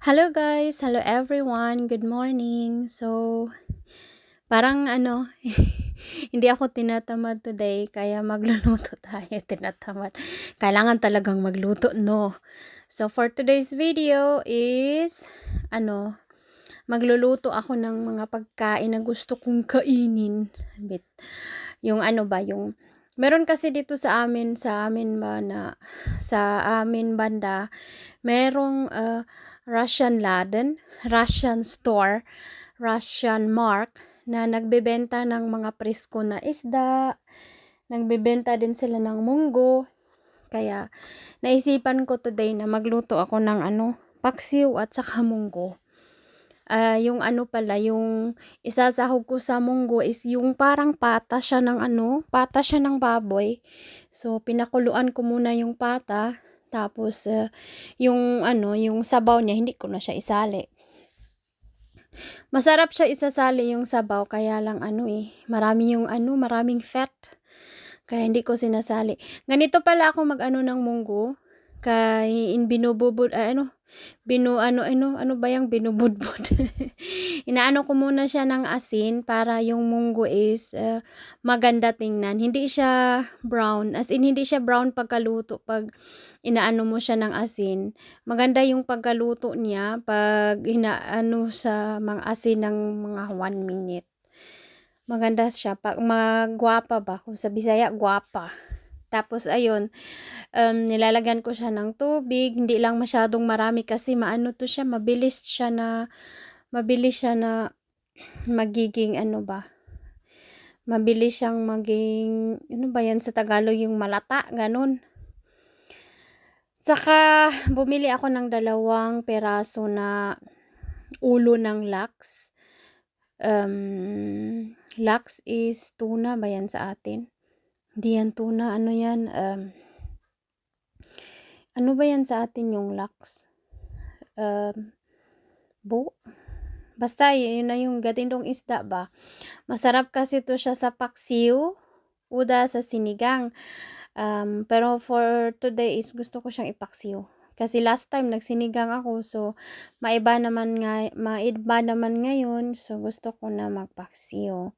Hello guys! Hello everyone! Good morning! So, parang ano, hindi ako tinatamad today, kaya magluluto tayo. Tinatamad. Kailangan talagang magluto, no? So, for today's video is, ano, magluluto ako ng mga pagkain na gusto kong kainin. Bit, yung ano ba, yung, meron kasi dito sa amin, sa amin ba na, sa amin banda, merong, uh, Russian Laden, Russian store, Russian Mark na nagbebenta ng mga presko na isda, nagbebenta din sila ng munggo. Kaya naisipan ko today na magluto ako ng ano, paksiw at saka munggo. Uh, yung ano pala, yung isasahog ko sa munggo is yung parang pata siya ng ano, pata siya ng baboy. So, pinakuluan ko muna yung pata tapos, uh, yung ano, yung sabaw niya, hindi ko na siya isali. Masarap siya isasali yung sabaw, kaya lang ano eh, marami yung ano, maraming fat. Kaya hindi ko sinasali. Ganito pala ako mag-ano ng munggo. Kay in binububod, uh, ano, binu ano ano ano ba yung binubudbud? Inaano ko muna siya ng asin para yung munggo is uh, maganda tingnan. Hindi siya brown as in hindi siya brown pagkaluto pag inaano mo siya ng asin. Maganda yung pagkaluto niya pag inaano sa mga asin ng mga 1 minute. Maganda siya pag magwapa ba? Kung sa Bisaya gwapa tapos ayun, um, nilalagyan ko siya ng tubig, hindi lang masyadong marami kasi maano to siya, mabilis siya na mabilis siya na magiging ano ba? Mabilis siyang maging ano ba 'yan sa Tagalog yung malata, ganun. Saka bumili ako ng dalawang peraso na ulo ng laks. Um, laks is tuna ba yan sa atin? Hindi yan tuna, ano yan, um, ano ba yan sa atin yung laks? Um, bo? Basta yun na yung gatindong isda ba? Masarap kasi to siya sa paksiw, uda sa sinigang. Um, pero for today is gusto ko siyang ipaksiw. Kasi last time nagsinigang ako, so maiba naman nga, maiba naman ngayon, so gusto ko na magpaksiw.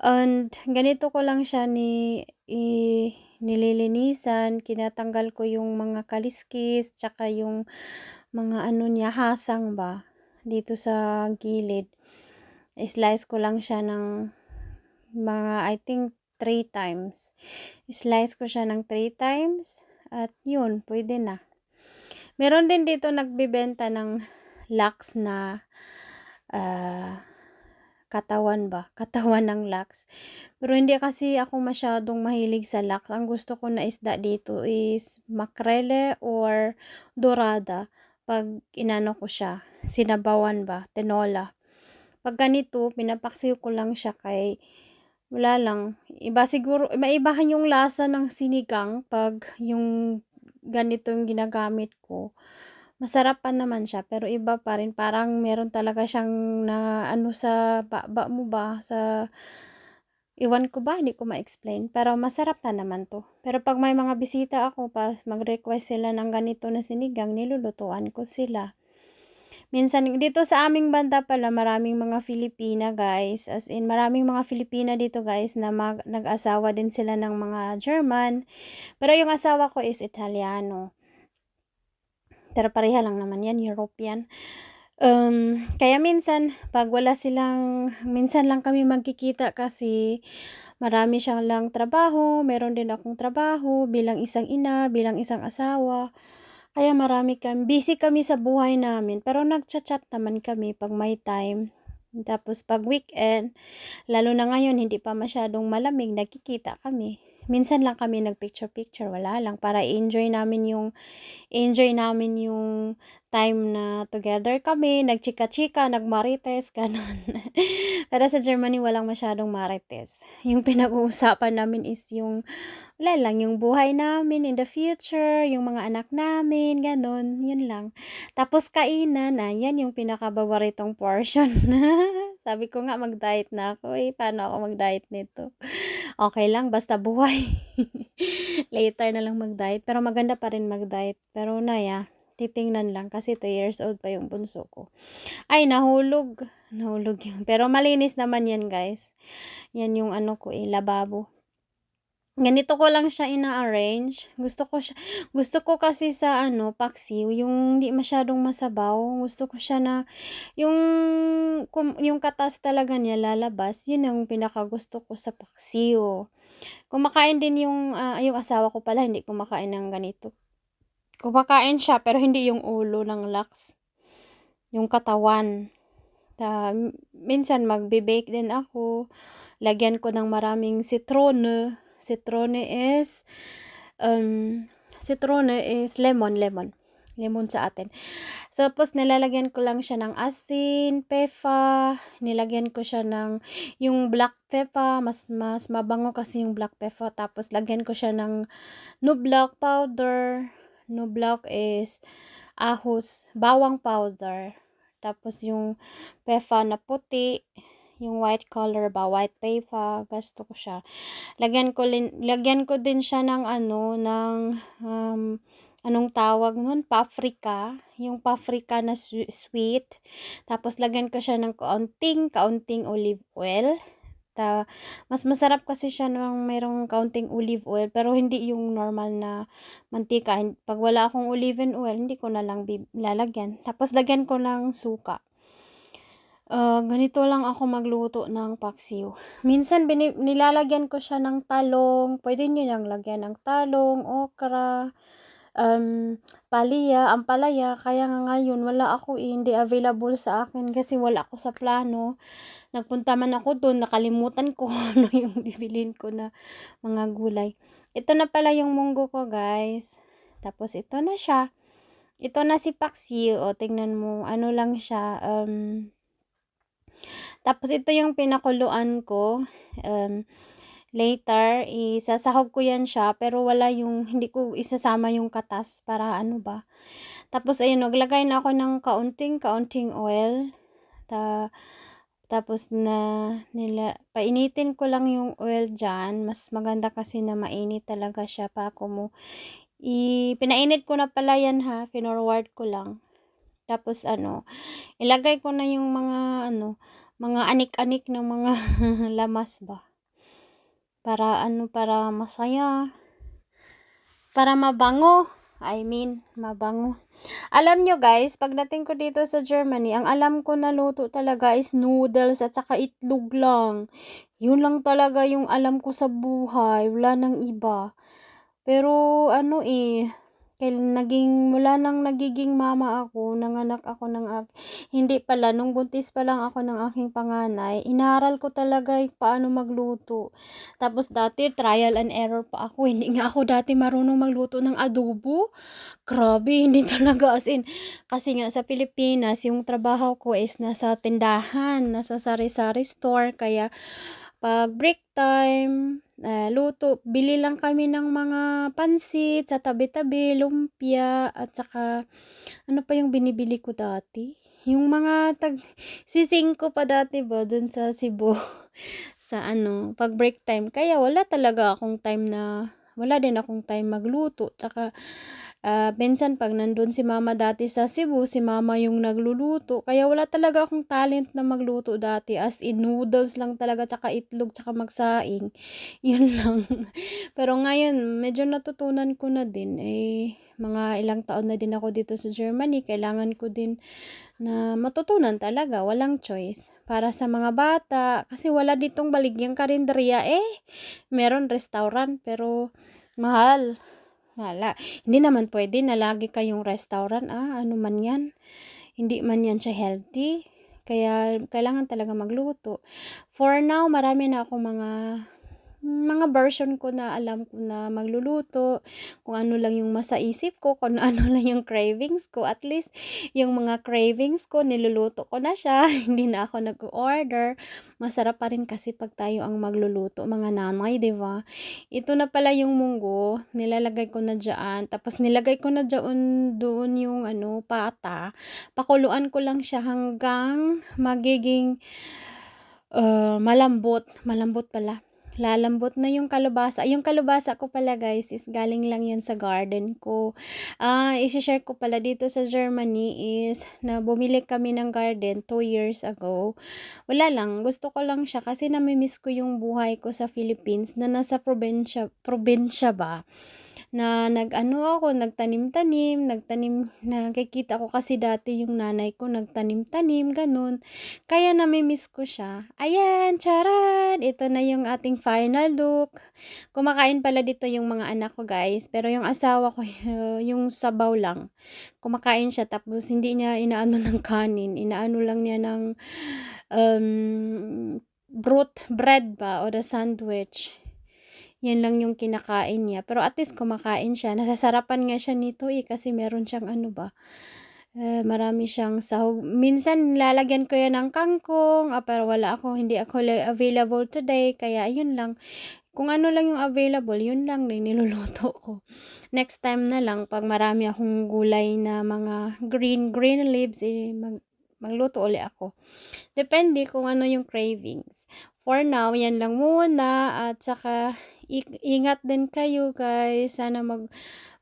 And ganito ko lang siya ni i, nililinisan, kinatanggal ko yung mga kaliskis, tsaka yung mga ano niya, hasang ba, dito sa gilid. Slice ko lang siya ng mga, I think, 3 times. Slice ko siya ng 3 times, at yun, pwede na. Meron din dito nagbibenta ng lax na, uh, katawan ba? Katawan ng laks. Pero hindi kasi ako masyadong mahilig sa laks. Ang gusto ko na isda dito is makrele or dorada. Pag inano ko siya, sinabawan ba, tinola. Pag ganito, pinapaksiw ko lang siya kay wala lang. Iba siguro, maibahan yung lasa ng sinigang pag yung ganito yung ginagamit ko masarap pa naman siya pero iba pa rin parang meron talaga siyang na ano sa baba mo ba sa iwan ko ba hindi ko ma-explain pero masarap na naman to pero pag may mga bisita ako pa mag-request sila ng ganito na sinigang nilulutuan ko sila Minsan, dito sa aming banda pala, maraming mga Filipina, guys. As in, maraming mga Filipina dito, guys, na mag, nag-asawa din sila ng mga German. Pero yung asawa ko is Italiano. Pero pareha lang naman yan, European. Um, kaya minsan, pag wala silang, minsan lang kami magkikita kasi marami siyang lang trabaho, meron din akong trabaho bilang isang ina, bilang isang asawa. Kaya marami kami, busy kami sa buhay namin, pero nagchat-chat naman kami pag may time. Tapos pag weekend, lalo na ngayon hindi pa masyadong malamig, nagkikita kami minsan lang kami nagpicture-picture, wala lang para enjoy namin yung enjoy namin yung time na together kami, nagchika-chika, nagmarites, ganun. Pero sa Germany walang masyadong marites. Yung pinag-uusapan namin is yung wala lang yung buhay namin in the future, yung mga anak namin, ganun, yun lang. Tapos kainan, na yan yung pinakababaritong portion. Sabi ko nga mag-diet na ako eh, paano ako mag-diet nito? Okay lang, basta buhay. Later na lang mag-diet. Pero maganda pa rin mag-diet. Pero na ya, titingnan lang kasi 2 years old pa yung bunso ko. Ay, nahulog. Nahulog yun. Pero malinis naman yan, guys. Yan yung ano ko eh, lababo. Ganito ko lang siya ina-arrange. Gusto ko siya, gusto ko kasi sa ano, paksiw, yung hindi masyadong masabaw. Gusto ko siya na, yung, yung katas talaga niya lalabas. Yun ang pinaka gusto ko sa paksiw. Kumakain din yung, uh, yung asawa ko pala, hindi kumakain ng ganito. Kumakain siya, pero hindi yung ulo ng lax. Yung katawan. Ta, minsan magbe-bake din ako. Lagyan ko ng maraming citrone Citrone is, um, citrone is lemon, lemon. Lemon sa atin. So, tapos nilalagyan ko lang siya ng asin, pepa, nilagyan ko siya ng yung black pepper, mas mas mabango kasi yung black pepper. Tapos lagyan ko siya ng nublak powder. Nublak is ahos, bawang powder. Tapos yung pepa na puti, yung white color ba, white paper, gusto ko siya. Lagyan ko, lin, lagyan ko din siya ng ano, ng, um, anong tawag nun, paprika, yung paprika na sweet. Tapos lagyan ko siya ng kaunting, kaunting olive oil. Ta, mas masarap kasi siya nang mayroong kaunting olive oil pero hindi yung normal na mantika. Pag wala akong olive oil, hindi ko na lang lalagyan. Tapos lagyan ko ng suka. Uh, ganito lang ako magluto ng paksiw. Minsan bini- nilalagyan ko siya ng talong. Pwede niyo nang lagyan ng talong, okra, um, palaya, ampalaya. Kaya nga ngayon wala ako eh, hindi available sa akin kasi wala ako sa plano. Nagpunta man ako doon, nakalimutan ko ano yung bibilin ko na mga gulay. Ito na pala yung munggo ko guys. Tapos ito na siya. Ito na si paksiw. O tingnan mo, ano lang siya. Um, tapos ito yung pinakuluan ko. Um, later, isasahog ko yan siya. Pero wala yung, hindi ko isasama yung katas para ano ba. Tapos ayun, naglagay na ako ng kaunting, kaunting oil. Ta tapos na nila, painitin ko lang yung oil dyan. Mas maganda kasi na mainit talaga siya pa ako mo. I, pinainit ko na pala yan ha, finorward ko lang. Tapos ano, ilagay ko na yung mga ano, mga anik-anik ng mga lamas ba. Para ano, para masaya. Para mabango. I mean, mabango. Alam nyo guys, pagdating ko dito sa Germany, ang alam ko na luto talaga is noodles at saka itlog lang. Yun lang talaga yung alam ko sa buhay. Wala nang iba. Pero ano eh, kay naging mula nang nagiging mama ako, nanganak ako ng ak- hindi pala nung buntis pa lang ako ng aking panganay, inaral ko talaga paano magluto. Tapos dati trial and error pa ako, hindi nga ako dati marunong magluto ng adobo. Grabe, hindi talaga as in kasi nga sa Pilipinas, yung trabaho ko is nasa tindahan, nasa sari-sari store kaya pag break time, uh, luto, bili lang kami ng mga pansit sa tabi-tabi, lumpia, at saka ano pa yung binibili ko dati? Yung mga tag sising ko pa dati ba dun sa Cebu sa ano, pag break time. Kaya wala talaga akong time na wala din akong time magluto. Tsaka Uh, minsan pag nandun si mama dati sa Cebu, si mama yung nagluluto. Kaya wala talaga akong talent na magluto dati. As in noodles lang talaga, tsaka itlog, tsaka magsaing. Yun lang. Pero ngayon, medyo natutunan ko na din. Eh, mga ilang taon na din ako dito sa Germany. Kailangan ko din na matutunan talaga. Walang choice. Para sa mga bata. Kasi wala ditong baligyang karinderya. Eh, meron restaurant. Pero mahal. Wala. Hindi naman pwede na lagi kayong restaurant, ah, ano man yan. Hindi man yan siya healthy. Kaya, kailangan talaga magluto. For now, marami na akong mga mga version ko na alam ko na magluluto, kung ano lang yung masa isip ko, kung ano lang yung cravings ko. At least, yung mga cravings ko, niluluto ko na siya. Hindi na ako nag-order. Masarap pa rin kasi pag tayo ang magluluto, mga nanay, di ba? Ito na pala yung munggo. Nilalagay ko na dyan. Tapos, nilagay ko na dyan doon yung ano, pata. Pakuluan ko lang siya hanggang magiging uh, malambot. Malambot pala lalambot na yung kalabasa. Yung kalabasa ko pala guys is galing lang yan sa garden ko. Ah, i-share ko pala dito sa Germany is na bumili kami ng garden 2 years ago. Wala lang, gusto ko lang siya kasi nami-miss ko yung buhay ko sa Philippines na nasa probinsya, probinsya ba na nag-ano ako, nagtanim-tanim, nagtanim, nakikita ko kasi dati yung nanay ko nagtanim-tanim, ganun. Kaya nami-miss ko siya. Ayan, charan! Ito na yung ating final look. Kumakain pala dito yung mga anak ko, guys. Pero yung asawa ko, yung sabaw lang. Kumakain siya tapos hindi niya inaano ng kanin. Inaano lang niya ng um, brut bread ba o the sandwich. Yan lang yung kinakain niya. Pero at least kumakain siya. Nasasarapan nga siya nito eh kasi meron siyang ano ba. Uh, marami siyang sahog. Minsan lalagyan ko yan ng kangkong. Ah, pero wala ako. Hindi ako available today. Kaya yun lang. Kung ano lang yung available, yun lang na niluluto ko. Next time na lang, pag marami akong gulay na mga green, green leaves, eh, mag, magluto uli ako. Depende kung ano yung cravings. For now, yan lang muna. At saka, ingat din kayo guys. Sana mag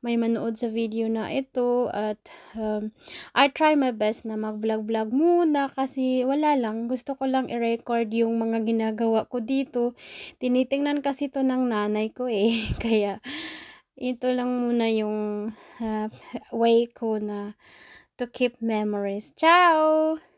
may manood sa video na ito at um, I try my best na mag-vlog-vlog muna kasi wala lang. Gusto ko lang i-record yung mga ginagawa ko dito. Tinitingnan kasi to ng nanay ko eh. Kaya ito lang muna yung uh, way ko na to keep memories. Ciao!